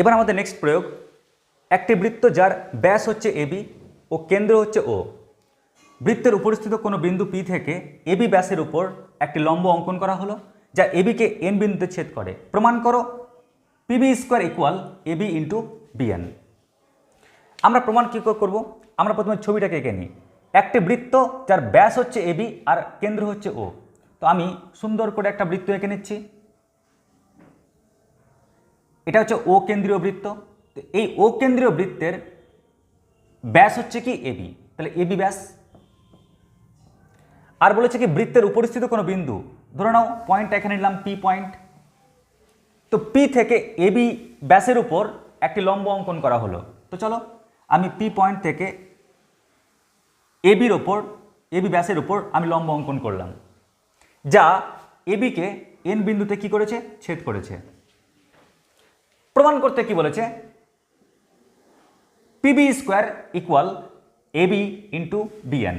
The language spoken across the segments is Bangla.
এবার আমাদের নেক্সট প্রয়োগ, একটি বৃত্ত যার ব্যাস হচ্ছে এবি ও কেন্দ্র হচ্ছে ও বৃত্তের উপরস্থিত কোনো বিন্দু পি থেকে এবি ব্যাসের উপর একটি লম্ব অঙ্কন করা হলো, যা এবিকে এন বিন্দুতে ছেদ করে। প্রমাণ করো PB square equal AB into BN আমরা প্রমাণ কী করে করব? আমরা প্রথমে ছবিটাকে এঁকে নিই। একটি বৃত্ত যার ব্যাস হচ্ছে এবি আর কেন্দ্র হচ্ছে ও তো আমি সুন্দর করে একটা বৃত্ত এঁকে নিচ্ছি। এটা হচ্ছে ও কেন্দ্রীয় বৃত্ত। তো এই ও কেন্দ্রীয় বৃত্তের ব্যাস হচ্ছে কি এবি তাহলে এবি ব্যাস। আর বলেছে কি বৃত্তের উপরিস্থিত কোনো বিন্দু। ধরে নাও পয়েন্ট এখানে নিলাম পি পয়েন্ট তো পি থেকে এবি ব্যাসের উপর একটি লম্ব অঙ্কন করা হলো। তো চলো, আমি পি পয়েন্ট থেকে এবির ওপর এবি ব্যাসের উপর আমি লম্ব অঙ্কন করলাম। যা এবিকে এন বিন্দুতে কি করেছে? ছেদ করেছে। প্রমাণ করতে কি বলেছে? PB square equal AB into BN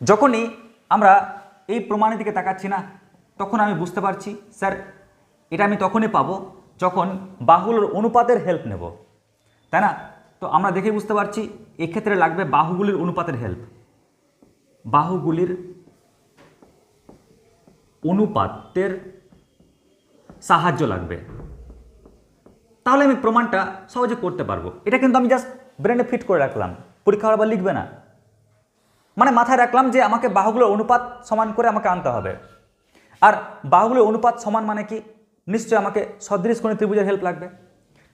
যখনই আমরা এই প্রমাণের দিকে তাকাচ্ছি না, তখন আমি বুঝতে পারছি, স্যার, এটা আমি তখনই পাবো যখন বাহুগুলোর অনুপাতের হেল্প নেব। তাই না? তো আমরা দেখে বুঝতে পারছি, এক্ষেত্রে লাগবে বাহুগুলির অনুপাতের হেল্প বাহুগুলির অনুপাতের সাহায্য লাগবে। তাহলে আমি প্রমাণটা সহজে করতে পারব। এটা কিন্তু আমি জাস্ট ব্রেনে ফিট করে রাখলাম। পরীক্ষা আবার লিখবে না। মানে মাথায় রাখলাম যে আমাকে বাহুগুলোর অনুপাত সমান করে আমাকে আনতে হবে। আর বাহুগুলোর অনুপাত সমান মানে কি? নিশ্চয়ই আমাকে সদৃশ কোণে ত্রিভুজের হেল্প লাগবে।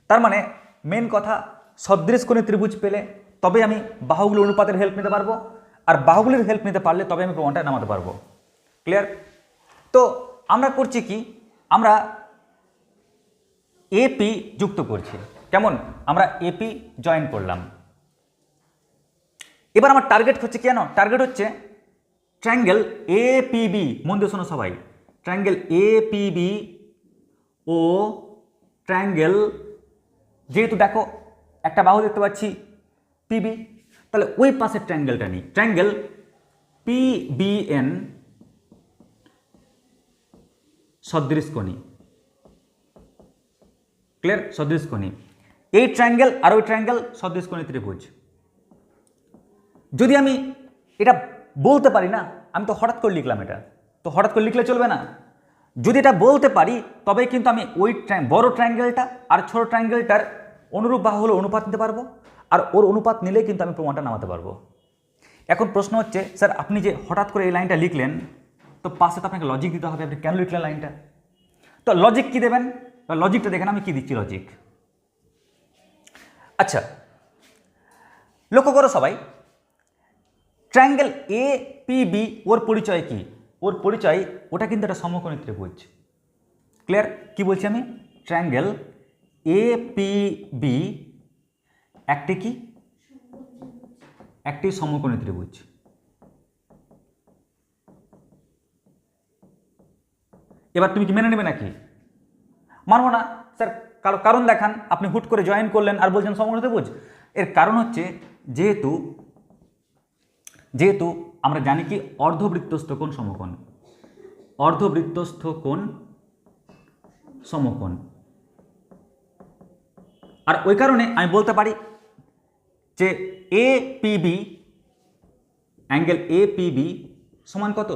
তার মানে মেন কথা, সদৃশ কোণে ত্রিভুজ পেলে তবে আমি বাহুগুলোর অনুপাতের হেল্প নিতে পারব। আর বাহুগুলির হেল্প নিতে পারলে তবে আমি প্রমাণটা নামাতে পারব। ক্লিয়ার তো আমরা করছি কি? আমরা এপি যুক্ত করছি। কেমন? আমরা এপি জয়েন করলাম। এবার আমার টার্গেট হচ্ছে কেন টার্গেট হচ্ছে ট্রাঙ্গেল এ পিবি মন দিয়ে শোনো সবাই। ট্রাঙ্গেল এ পিবি ও ট্রাঙ্গেল যেহেতু দেখো, একটা বাহু দেখতে পাচ্ছি পিবি তাহলে ওই পাশের ট্রাঙ্গেলটা নিই। ট্রাঙ্গেল পিবিএন সদৃশ কোণী। ক্লিয়ার সদৃশ কোণী এই ট্রাঙ্গেল আর ওই ট্রাঙ্গেল সদৃশ কোণী ত্রিভুজ। যদি আমি এটা বলতে পারি না, আমি তো হঠাৎ করে লিখলাম এটা। তো হঠাৎ করে লিখলে চলবে না। যদি এটা বলতে পারি, তবে কিন্তু আমি ওই বড় ট্রাঙ্গেলটা আর ছোট ট্রাঙ্গেলটার অনুরূপ বাহু হলো অনুপাত নিতে পারব। আর ওর অনুপাত নিলেই কিন্তু আমি প্রমাণটা নামাতে পারব। এখন প্রশ্ন হচ্ছে, স্যার, আপনি যে হঠাৎ করে এই লাইনটা লিখলেন, তো পাশে তো আপনাকে লজিক দিতে হবে। আপনি কেন লিখলেন লাইনটা? তো লজিক কি দেবেন? লজিকটা দেখেন, আমি কি দিচ্ছি লজিক আচ্ছা লক্ষ্য করো সবাই ট্রায়াঙ্গেল এ পি বি ওর পরিচয় কি? ওর পরিচয়, ওটা কিন্তু একটা সমকোণী ত্রিভুজ। ক্লিয়ার কি বলছি আমি? ট্রায়াঙ্গেল এ পি বি একটি কি? একটি সমকোণী ত্রিভুজ। এবার তুমি কি মেনে নেবে নাকি? মানবো না। স্যার, কারও কারণ দেখান, আপনি হুট করে জয়েন করলেন আর বলছেন সমকোণী ত্রিভুজ এর কারণ হচ্ছে, যেহেতু যেহেতু আমরা জানি কি, অর্ধবৃত্তস্থ কোণ সমকোণ। অর্ধবৃত্তস্থ কোণ সমকোণ। আর ওই কারণে আমি বলতে পারি যে A PB angle A PB সমান কত?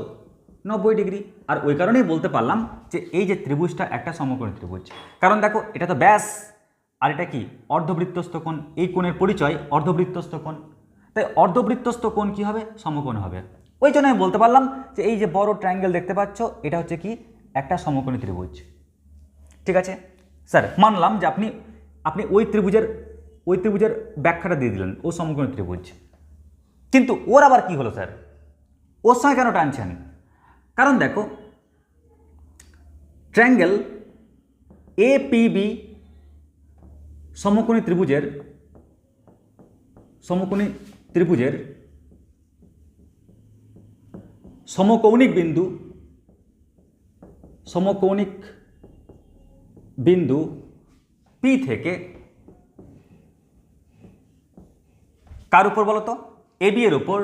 নব্বই ডিগ্রি। আর ওই কারণেই বলতে পারলাম যে এই যে ত্রিভুজটা একটা সমকোণী ত্রিভুজ। কারণ দেখো, এটা তো ব্যাস। আর এটা কি? অর্ধবৃত্তস্থ কোণ। এই কোণের পরিচয় অর্ধবৃত্তস্থ কোণ। তাই অর্ধবৃত্তস্থ কোণ কি হবে? সমকোণ হবে। ওই জন্য আমি বলতে পারলাম যে এই যে বড় ট্রায়াঙ্গেল দেখতে পাচ্ছ, এটা হচ্ছে কি? একটা সমকোণী ত্রিভুজ। ঠিক আছে? স্যার, মানলাম যে আপনি আপনি ওই ত্রিভুজের ওই ত্রিভুজের ব্যাখ্যাটা দিয়ে দিলেন, ও সমকোণী ত্রিভুজ। কিন্তু ওর আবার কি হলো, স্যার? ওর সঙ্গে কেন টানছেন? কারণ দেখো ট্রায়াঙ্গেল এ পিবি সমকোণী ত্রিভুজের সমকোণী ত্রিভুজের সমকৌণিক বিন্দু সমকৌণিক বিন্দু পি থেকে কার উপর বলো তো এবি এর উপর।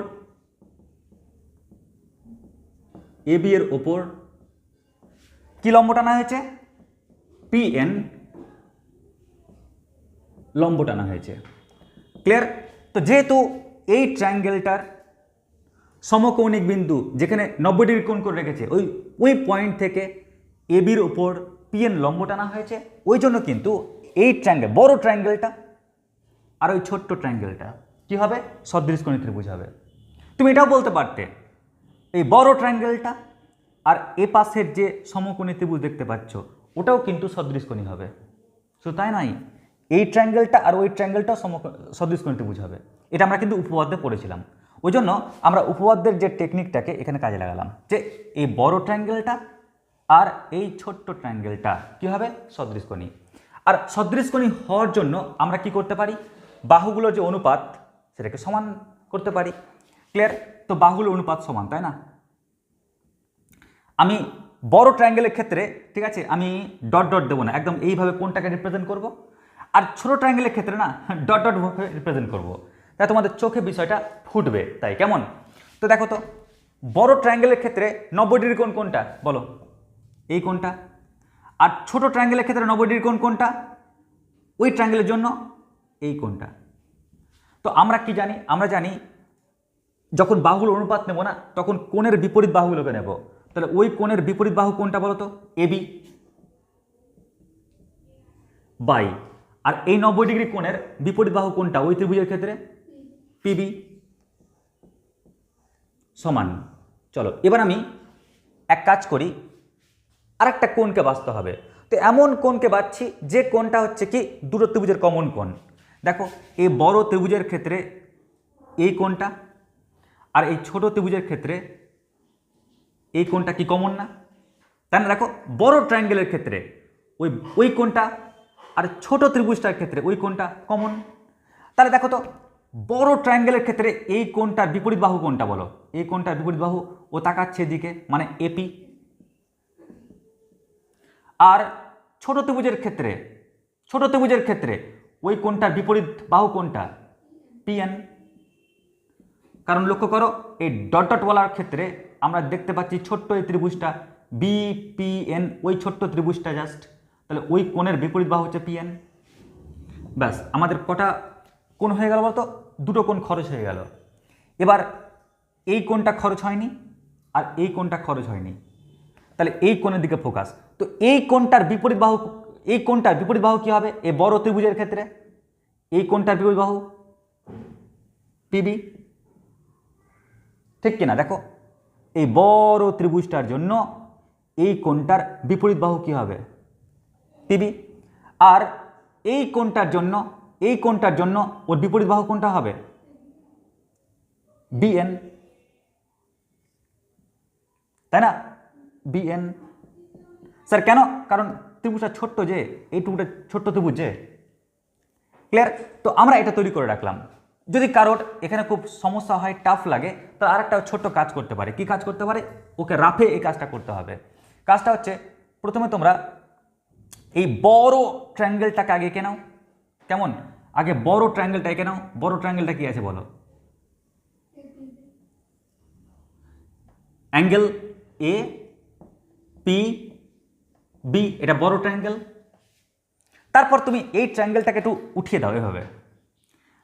এবি এর ওপর কি লম্ব টানা হয়েছে? পি এন লম্ব টানা হয়েছে। ক্লিয়ার তো যেহেতু এই ট্রায়াঙ্গেলটার সমকৌণিক বিন্দু যেখানে নব্বই ডিগ্রি কোণ করে রেখেছে, ওই ওই পয়েন্ট থেকে এবির উপর পিএন লম্ব টানা হয়েছে, ওই জন্য কিন্তু এই ট্রায়াঙ্গেল বড় ট্রায়াঙ্গেলটা আর ওই ছোট্ট ট্রায়াঙ্গেলটা কী হবে? সদৃশকোণী ত্রিভুজ হবে তুমি এটাও বলতে পারতে। এই বড় ট্রায়াঙ্গেলটা আর এ পাশের যে সমকোণী ত্রিভুজ দেখতে পাচ্ছ, ওটাও কিন্তু সদৃশকোণী হবে। শুধু তাই নাই এই ট্রায়াঙ্গেলটা আর ওই ট্রায়াঙ্গেলটাও সম সদৃশকোণী ত্রিভুজ হবে। এটা আমরা কিন্তু উপপাদ্যে পড়েছিলাম। ওই জন্য আমরা উপপাদ্যের যে টেকনিকটাকে এখানে কাজে লাগালাম, যে এই বড় ট্রায়াঙ্গেলটা আর এই ছোট্ট ট্রায়াঙ্গেলটা কী হবে? সদৃশকোণী। আর সদৃশকোণী হওয়ার জন্য আমরা কি করতে পারি? বাহুগুলোর যে অনুপাত, সেটাকে সমান করতে পারি। ক্লিয়ার তো বাহুগুলোর অনুপাত সমান, তাই না? আমি বড় ট্রায়াঙ্গেলের ক্ষেত্রে, ঠিক আছে, আমি ডট ডট দেবো না, একদম এইভাবে কোনটাকে রিপ্রেজেন্ট করব? আর ছোট ট্রায়াঙ্গেলের ক্ষেত্রে না ডট ডট রিপ্রেজেন্ট করব। তাই তোমাদের চোখে বিষয়টা ফুটবে, তাই কেমন? তো দেখো তো, বড় ট্রায়াঙ্গেলের ক্ষেত্রে নব্বই ডিগ্রি কোণ কোনটা? বলো। এই কোনটা আর ছোট ট্রায়াঙ্গেলের ক্ষেত্রে নব্বই ডিগ্রি কোণ কোনটা? ওই ট্রায়াঙ্গেলের জন্য এই কোনটা তো আমরা কি জানি? আমরা জানি যখন বাহুগুলো অনুপাত নেব না, তখন কোণের বিপরীত বাহুগুলোকে নেব। তাহলে ওই কোণের বিপরীত বাহু কোনটা বলো তো এবি বাই। আর এই নব্বই ডিগ্রি কোণের বিপরীত বাহু কোনটা? ওই ত্রিভুজের ক্ষেত্রে? পিবি সমান। চলো, এবার আমি এক কাজ করি। আর একটা কোণকে বাঁচতে হবে। তো এমন কোণকে বাঁচছি, যে কোণটা হচ্ছে কি? দুটো ত্রিভুজের কমন কোণ। দেখো, এই বড় ত্রিভুজের ক্ষেত্রে এই কোণটা আর এই ছোট ত্রিভুজের ক্ষেত্রে এই কোণটা কি কমন না? তাই না দেখো, বড় ট্রায়াঙ্গেলের ক্ষেত্রে ওই ওই কোণটা আর ছোট ত্রিভুজটার ক্ষেত্রে ওই কোণটা কমন তাহলে দেখো তো, বড় ট্রায়াঙ্গেলের ক্ষেত্রে এই কোণটার বিপরীত বাহু কোনটা বলো। এই কোণটার বিপরীত বাহু ও তাকাচ্ছে এদিকে মানে এপি আর ছোট ত্রিভুজের ক্ষেত্রে, ছোট ত্রিভুজের ক্ষেত্রে ওই কোণটার বিপরীত বাহু কোনটা পিএন কারণ লক্ষ্য করো, এই ডট ডট বলার ক্ষেত্রে আমরা দেখতে পাচ্ছি ছোট্ট এই ত্রিভুজটা বিপিএন ওই ছোট্ট ত্রিভুজটা জাস্ট তাহলে ওই কোণের বিপরীত বাহু হচ্ছে পিএন ব্যাস, আমাদের কটা কোণ হয়ে গেল বলতো? দুটো কোণ খরচ হয়ে গেল। এবার এই কোণটা খরচ হয়নি আর এই কোণটা খরচ হয়নি। তাহলে এই কোণের দিকে ফোকাস তো এই কোণটার বিপরীত বাহু, এই কোণটার বিপরীত বাহু কী হবে? এই বড় ত্রিভুজের ক্ষেত্রে। এই কোণটার বিপরীত বাহু পিবি ঠিক কিনা? দেখো। এই বড় ত্রিভুজটার জন্য এই কোণটার বিপরীত বাহু কী হবে? পিবি আর এই কোণটার জন্য, এই কোণটার জন্য ওর বিপরীত বাহু কোনটা হবে? বিএন তাই না? বিএন স্যার, কেন? কারণ ত্রিভুজটা ছোট্ট যে এইটুকুটা ছোট্ট ত্রিভুজ যে। ক্লিয়ার তো আমরা এটা তৈরি করে রাখলাম। যদি কারোর এখানে খুব সমস্যা হয় টাফ লাগে তো আরেকটা ছোট্ট কাজ করতে পারে। কি কাজ করতে পারে? ওকে রাফে এই কাজটা করতে হবে। কাজটা হচ্ছে, প্রথমে তোমরা এই বড় ট্রায়াঙ্গেলটাকে আগে এঁকে নাও। কেমন? আগে বড় ট্রায়াঙ্গেলটা এঁকে নাও। বড় ট্রায়াঙ্গেলটা কি আছে বলো? অ্যাঙ্গেল এ পি বি এটা বড় ট্রায়াঙ্গেল তারপর তুমি এই ট্রায়াঙ্গেলটাকে একটু উঠিয়ে দাও এভাবে।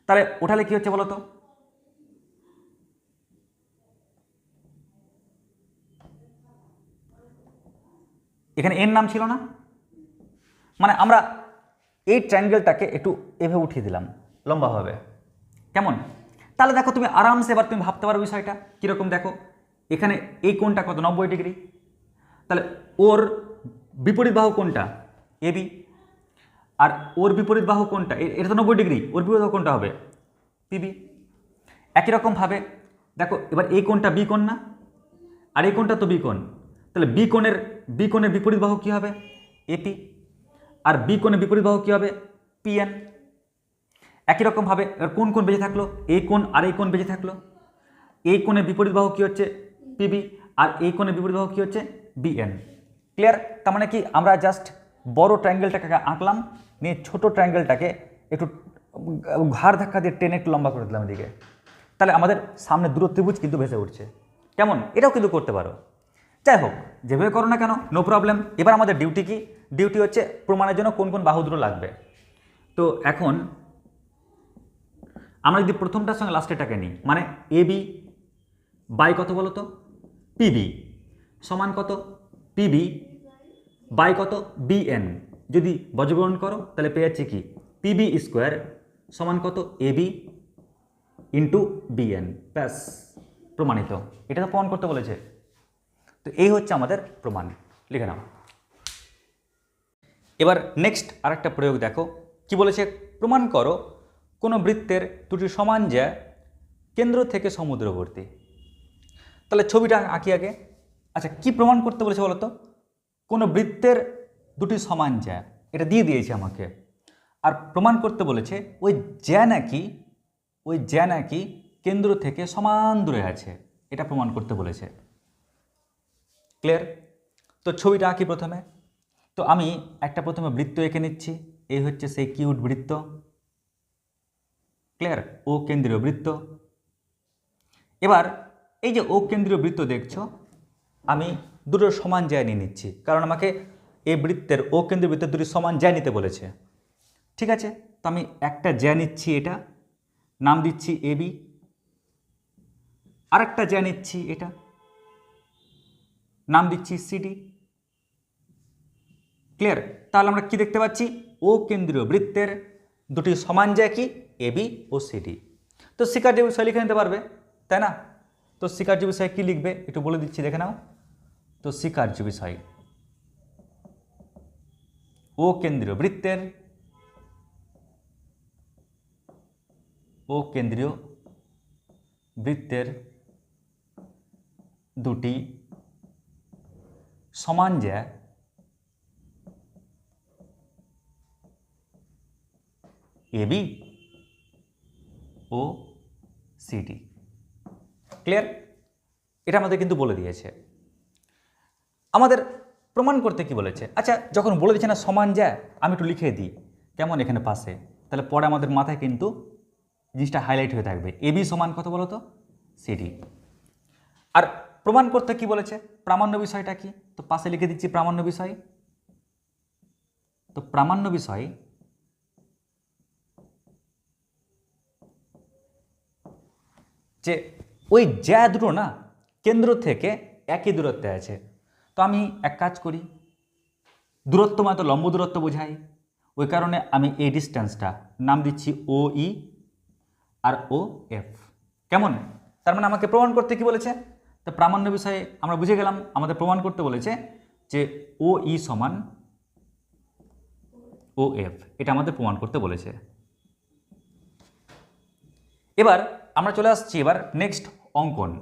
তাহলে ওঠালে কি হচ্ছে বলো তো? এখানে এর নাম ছিল না? মানে আমরা এই ট্রায়াঙ্গেলটাকে একটু এভাবে উঠিয়ে দিলাম, লম্বাভাবে। কেমন? তাহলে দেখো তুমি আরামসে এবার তুমি ভাবতে পারো বিষয়টা, কীরকম দেখো? এখানে এই কোণটা কত? নব্বই ডিগ্রি। তাহলে ওর বিপরীত বাহু কোনটা এবি আর ওর বিপরীত বাহু কোনটা? এটা তো নব্বই ডিগ্রি। ওর বিপরীত বাহু কোনটা হবে? পিবি। একই রকমভাবে দেখো, এবার এই কোণটা বি কোণ না? আর এই কোণটা তো বি কোণ। তাহলে বি কোণের বি কোণের বিপরীত বাহু কী হবে? এপি। আর বি কোণের বিপরীত বাহু কী হবে? পিএন। একই রকমভাবে এবার কোন কোণ বেঁচে থাকল? এই কোণ আর এই কোণ বেঁচে থাকল। এই কোণের বিপরীত বাহু কী হচ্ছে? পিবি। আর এই কোণের বিপরীত বাহু কী হচ্ছে? বিএন। ক্লিয়ার? তার মানে কি আমরা জাস্ট বড় ট্রায়াঙ্গেলটাকে আঁকলাম। নিয়ে ছোট ট্রায়াঙ্গেলটাকে একটু ঘাড় ধাক্কা দিয়ে টেনে একটু লম্বা করে দিলাম এদিকে। তাহলে আমাদের সামনে দূর ত্রিভুজ কিন্তু ভেসে উঠছে। কেমন? এটাও কিন্তু করতে পারো। যাই হোক, যেভাবে করো না কেন নো প্রবলেম এবার আমাদের ডিউটি কি? ডিউটি হচ্ছে প্রমাণের জন্য কোন কোন বাহু দুটো লাগবে। তো এখন, আমরা যদি প্রথমটার সঙ্গে লাস্টেরটাকে নিই মানে এ বি বাই কত বলো তো? পিবি সমান কত? পিবি বাই কত? বিএন যদি বজ্রগ্রহণ করো, তাহলে পেয়ে যাচ্ছে কি? পিবি স্কোয়ার সমান কত? এ বি ইন্টু বিএন ব্যাস, প্রমাণিত। এটা তো প্রমাণ করতে বলেছে। তো এই হচ্ছে আমাদের প্রমাণ। লিখে নাও। এবার নেক্সট আরেকটা প্রয়োগ দেখো। কি বলেছে? প্রমাণ করো, কোনো বৃত্তের দুটি সমান জ্যা কেন্দ্র থেকে সমুদ্রবর্তী। তাহলে ছবিটা আঁকি আগে। আচ্ছা কি প্রমাণ করতে বলেছে বলো তো কোনো বৃত্তের দুটি সমান জ্যা। এটা দিয়ে দিয়েছে আমাকে। আর প্রমাণ করতে বলেছে, ওই জ্যা নাকি, ওই জ্যা নাকি কেন্দ্র থেকে সমান দূরে আছে। এটা প্রমাণ করতে বলেছে। ক্লিয়ার তো ছবিটা আঁকি প্রথমে। তো আমি একটা প্রথমে বৃত্ত এঁকে নিচ্ছি। এই হচ্ছে সেই কিউট বৃত্ত। ক্লিয়ার ও কেন্দ্রীয় বৃত্ত। এবার এই যে ও কেন্দ্রীয় বৃত্ত দেখছ, আমি দুটো সমান জায় নিয়ে নিচ্ছি। কারণ আমাকে এই বৃত্তের ও কেন্দ্রীয় বৃত্তের দুটি সমান জায় নিতে বলেছে। ঠিক আছে? তো আমি একটা জ্যা নিচ্ছি এটা, নাম দিচ্ছি এ বি, আরেকটা জ্যা নিচ্ছি এটা, নাম দিচ্ছি সিডি ক্লিয়ার? তাহলে আমরা কি দেখতে পাচ্ছি? ও কেন্দ্রীয় বৃত্তের দুটি সমান যায় কি? এবি ও সিডি তো শিকার্য বিষয় লিখে নিতে পারবে, তাই না? তো শিকার্য বিষয় কি লিখবে? একটু বলে দিচ্ছি, দেখে নাও। তো শিকার্য বিষয়। ও কেন্দ্রীয় বৃত্তের, ও কেন্দ্রীয় বৃত্তের দুটি সমান জ্যা এবি ও সিডি ক্লিয়ার এটা আমাদের কিন্তু বলে দিয়েছে। আমাদের প্রমাণ করতে কি বলেছে? আচ্ছা যখন বলে দিচ্ছে না, সমান যায়, আমি একটু লিখে দিই। কেমন এখানে পাশে তাহলে পরে আমাদের মাথায় কিন্তু জিনিসটা হাইলাইট হয়ে থাকবে। এবি সমান কত বলো তো? সিডি আর প্রমাণ করতে কি বলেছে? প্রামাণ্য বিষয়টা কি? তো পাশে লিখে দিচ্ছি প্রামাণ্য বিষয়। তো প্রামাণ্য বিষয় যে ওই জ্যা দুটো না, কেন্দ্র থেকে একই দূরত্বে আছে। তো আমি এক কাজ করি। দূরত্ব মানে তো লম্ব দূরত্ব বোঝাই। ওই কারণে আমি এই ডিস্টেন্সটা নাম দিচ্ছি ও ই আর ও এফ কেমন? তার মানে আমাকে প্রমাণ করতে কি বলেছে? তো প্রামাণ্য বিষয়ে আমরা বুঝে গেলাম, আমাদের প্রমাণ করতে বলেছে যে ও ই সমান ও এফ এটা আমাদের প্রমাণ করতে বলেছে। এবার আমরা চলে আসছি এবার নেক্সট অঙ্কন।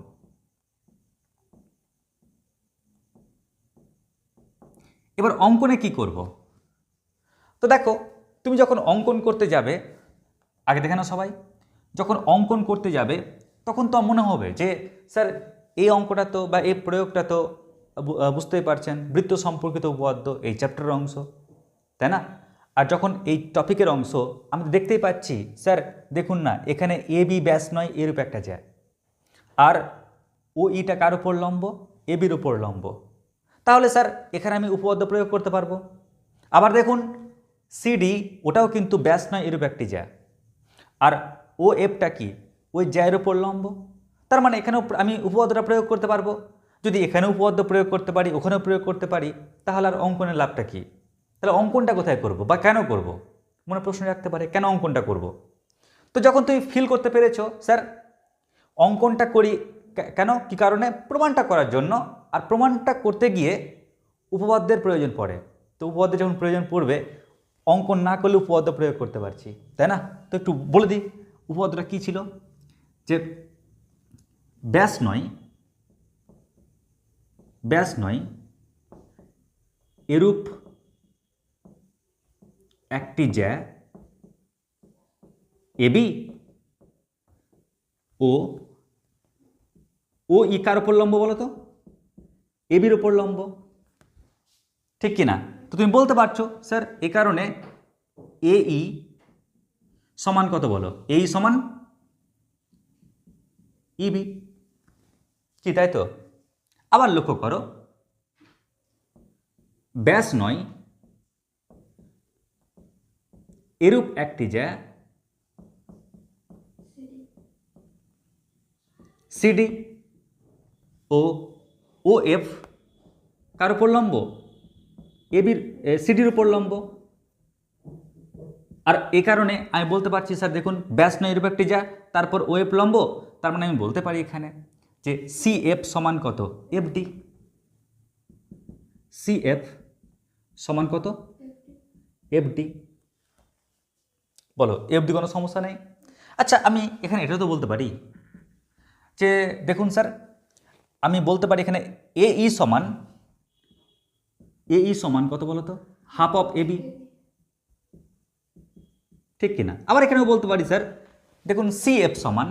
এবার অঙ্কনে কি করব? তো দেখো, তুমি যখন অঙ্কন করতে যাবে, আগে দেখে না সবাই, যখন অঙ্কন করতে যাবে, তখন তো মনে হবে যে, স্যার, এই অঙ্কটা তো বা এই প্রয়োগটা তো বুঝতেই পারছেন, বৃত্ত সম্পর্কিত উপপাদ্য, এই চ্যাপ্টারের অংশ, তাই না? আর যখন এই টপিকের অংশ আমি দেখতেই পাচ্ছি, স্যার, দেখুন না, এখানে এ, বি ব্যাস নয়, এরূপ একটা যায়। আর ও, ইটা কার উপর লম্ব? এ, বির উপর লম্ব। তাহলে স্যার, এখানে আমি উপপাদ্য প্রয়োগ করতে পারব। আবার দেখুন সিডি ওটাও কিন্তু ব্যাস নয়, এরূপ একটি জ্যা। আর ও এফটা কি? ওই জ্যায়ের উপর লম্ব। তার মানে এখানেও আমি উপপাদ্যটা প্রয়োগ করতে পারব। যদি এখানে উপপাদ্য প্রয়োগ করতে পারি, ওখানেও প্রয়োগ করতে পারি, তাহলে আর অঙ্কনের লাভটা কি? তাহলে অঙ্কনটা কোথায় করব বা কেন করব? মনে প্রশ্ন রাখতে পারে, কেন অঙ্কনটা করব? তো যখন তুমি ফিল করতে পেরেছ, স্যার, অঙ্কনটা করি কেন? কি কারণে? প্রমাণটা করার জন্য আর প্রমাণটা করতে গিয়ে উপপাদ্যের প্রয়োজন পড়ে। তো উপপাদ্যের যখন প্রয়োজন পড়বে, অঙ্কন না করলে উপপাদ্য প্রয়োগ করতে পারছি, তাই না? তো একটু বলে দিই, উপপাদ্যটা কী ছিল? যে ব্যাস নয় ব্যাস নয়, এরূপ একটি জ্যা, এবি ও ও ই কার ওপর লম্ব বলো তো এবির ওপর লম্ব। ঠিক কি না তো তুমি বলতে পারছ, স্যার, এ কারণে এ ই সমান কত বলো? এ ই সমান ইবি কি, তাই তো? আবার লক্ষ্য করো। ব্যাস নয়। এরূপ একটি যা সিডি ও ও এফ, কার উপর লম্ব? এবির সিডির উপর লম্ব। আর এ কারণে আমি বলতে পারছি, স্যার, দেখুন, ব্যাস নৈরূপেকটি যা, তারপর ও এফ লম্ব, তার মানে আমি বলতে পারি এখানে যে সি এফ সমান কত? F D. সি এফ সমান কত? F D. বলো, এফ ডি কোনো সমস্যা নেই? আচ্ছা আমি এখানে এটাও তো বলতে পারি যে, দেখুন, স্যার আমি বলতে পারি এখানে এ ই সমান, এ ই সমান কত বলো তো হাফ অফ এ বি। ঠিক কিনা? আবার এখানেও বলতে পারি, স্যার। দেখুন, সি এফ সমান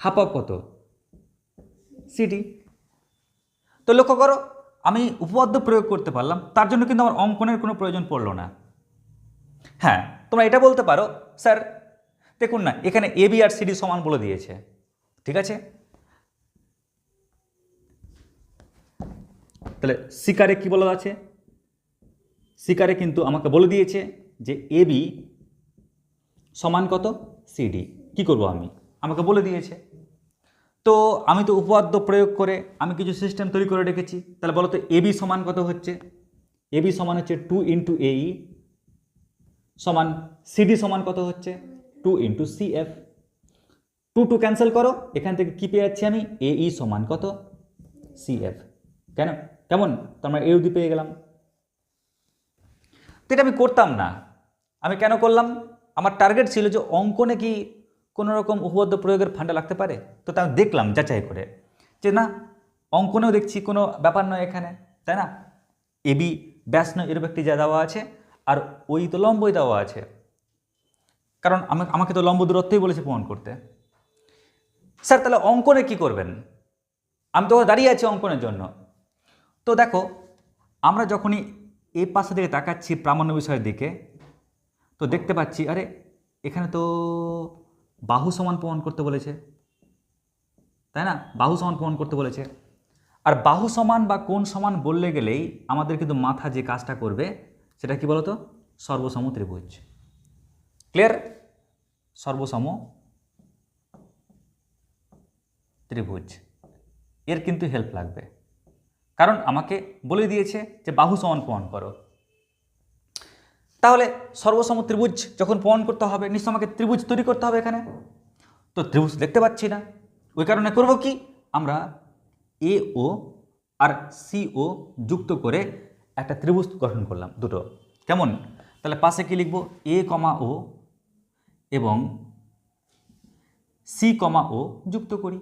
হাফ অফ কত? সিডি তো লক্ষ্য করো, আমি উপপাদ্য প্রয়োগ করতে পারলাম, তার জন্য কিন্তু আমার অঙ্কনের কোনো প্রয়োজন পড়ল না। হ্যাঁ তোমরা এটা বলতে পারো, স্যার। দেখুন না, এখানে এ বি আর সিডি সমান বলে দিয়েছে। ঠিক আছে? তাহলে শিকারে কি বলা আছে? শিকারে কিন্তু আমাকে বলে দিয়েছে যে এ বি সমান কত? সিডি কি করব আমি? আমাকে বলে দিয়েছে। তো আমি তো উপপাদ্য প্রয়োগ করে আমি কিছু সিস্টেম তৈরি করে রেখেছি। তাহলে বলো তো বি সমান কত হচ্ছে? এ বি সমান হচ্ছে টু ইন্টু এই সমান সিডি সমান কত হচ্ছে? Two into C F two two cancel করো, এখান থেকে কী পেয়ে যাচ্ছি আমি? এ ই সমান কত? C F. কেন? কেমন? তো আমরা এ অবধি পেয়ে গেলাম। তো এটা আমি করতাম না। আমি কেন করলাম? আমার টার্গেট ছিল যে অঙ্কনে কি কোনো রকম উপপাদ্য প্রয়োগের ফান্ডা লাগতে পারে? তো তা দেখলাম যাচাই করে। যে না, অঙ্কনেও দেখছি কোনো ব্যাপার নয় এখানে, তাই না? এবি ব্যাস নয় এরকম একটি যা দেওয়া আছে, আর ওই তো লম্বই দেওয়া আছে। কারণ আমাকে তো লম্ব দূরত্বই বলেছে প্রমাণ করতে। স্যার, তাহলে অঙ্কনে কি করবেন? আমি তো দাঁড়িয়ে আছি অঙ্কনের জন্য। তো দেখো, আমরা যখনই এই পাশে দিকে তাকাচ্ছি প্রামাণ্য বিষয়ের দিকে, তো দেখতে পাচ্ছি, আরে, এখানে তো বাহু সমান প্রমাণ করতে বলেছে। তাই না? বাহু সমান প্রমাণ করতে বলেছে। আর বাহু সমান বা কোন সমান বললে গেলেই আমাদের কিন্তু মাথা যে কাজটা করবে, সেটা কি বলতো? সর্বসম ত্রিভুজ। ক্লিয়ার? সর্বসম ত্রিভুজ। এর কিন্তু হেল্প লাগবে। কারণ আমাকে বলে দিয়েছে যে, বাহু সমান প্রমাণ করো। তাহলে সর্বসম ত্রিভুজ যখন প্রমাণ করতে হবে, নিশ্চয় আমাকে ত্রিভুজ তৈরি করতে হবে এখানে? তো ত্রিভুজ দেখতে পাচ্ছি না। ওই কারণে করব কি? আমরা এ ও আর সি ও যুক্ত করে একটা ত্রিভুজ গঠন করলাম দুটো। কেমন? তাহলে পাশে কি লিখব? এ কমা ও এবং সি কমা ও যুক্ত করি।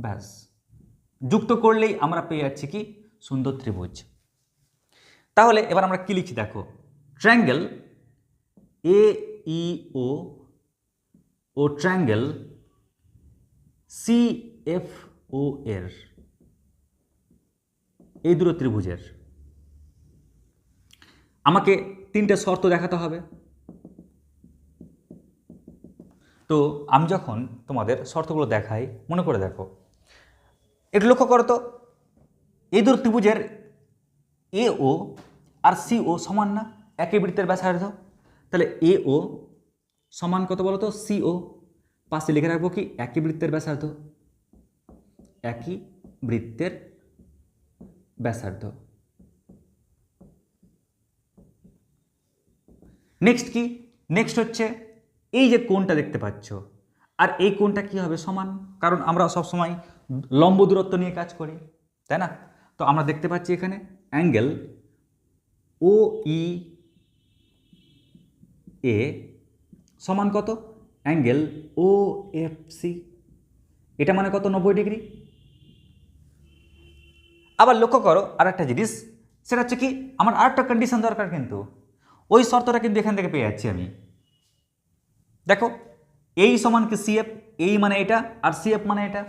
ব্যাস। যুক্ত করলেই আমরা পেয়ে যাচ্ছি কি? সুন্দর ত্রিভুজ। তাহলে এবার আমরা কি লিখছি দেখো? ট্রায়াঙ্গেল এ, ই, ও ও ট্রায়াঙ্গেল সি, এফ, ও এর। এই দুটো ত্রিভুজের। আমাকে তিনটে শর্ত দেখাতে হবে। তো আমি যখন তোমাদের শর্তগুলো দেখাই, মনে করে দেখো একটু লক্ষ্য করো তো। এই দুটো ত্রিভুজের এ, ও আর সি, ও সমান না? একই বৃত্তের ব্যাসার্ধ তাহলে এ, ও সমান কত বলো তো? C, O. পাশে লিখে রাখব কি? একই বৃত্তের ব্যাসার্ধ একই বৃত্তের ব্যাসার্ধ নেক্সট কি? নেক্সট হচ্ছে এই যে কোণটা দেখতে পাচ্ছ। আর এই কোণটা কি হবে? সমান। কারণ আমরা সব সময় লম্ব দূরত্ব নিয়ে কাজ করি, তাই না? তো আমরা দেখতে পাচ্ছি এখানে অ্যাঙ্গেল ও ই এ সমান কত? অ্যাঙ্গেল ও এফ সি এটা মানে কত? নব্বই ডিগ্রি। আবার লক্ষ্য করো আর একটা জিনিস, সেটা হচ্ছে কি, আমার আর একটা কন্ডিশন দরকার কিন্তু। ওই শর্তটা কিন্তু এখান থেকে পেয়ে যাচ্ছি আমি। দেখো এই সমান কি সিএফ এই মানে এটা, আর সিএফ মানে এটা।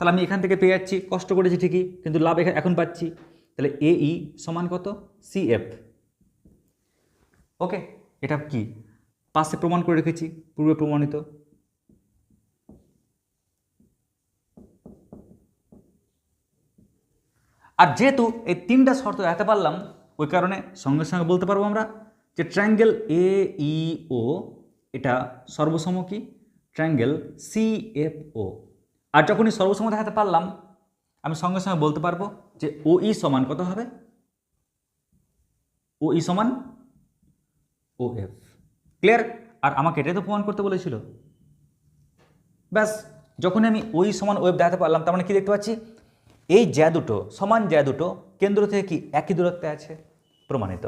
তাহলে আমি এখান থেকে পেয়ে যাচ্ছি, কষ্ট করেছি ঠিকই, কিন্তু লাভ এখা- এখন পাচ্ছি। তাহলে এ ই সমান কত? সিএফ ওকে এটা কি? পাশে প্রমাণ করে রেখেছি, পূর্বে প্রমাণিত। আর যেহেতু এই তিনটা শর্ত দেখাতে পারলাম, ওই কারণে সঙ্গে সঙ্গে বলতে পারব আমরা যে ট্রায়াঙ্গেল এ ই ও এটা কি? ট্রায়াঙ্গেল সি এফ ও আর যখনই সর্বসম দেখাতে পারলাম, আমি সঙ্গে সঙ্গে বলতে পারব যে ও ই সমান কত হবে? ও ই সমান ও এফ। ক্লিয়ার? আর আমাকে এটাই তো প্রমাণ করতে বলেছিল। ব্যাস যখন আমি ওই সমান ওয়েব দেখাতে পারলাম, তার মানে কি দেখতে পাচ্ছি? এই জ্যা দুটো, সমান জ্যা দুটো কেন্দ্র থেকে কি একই দূরত্বে আছে? প্রমাণিত।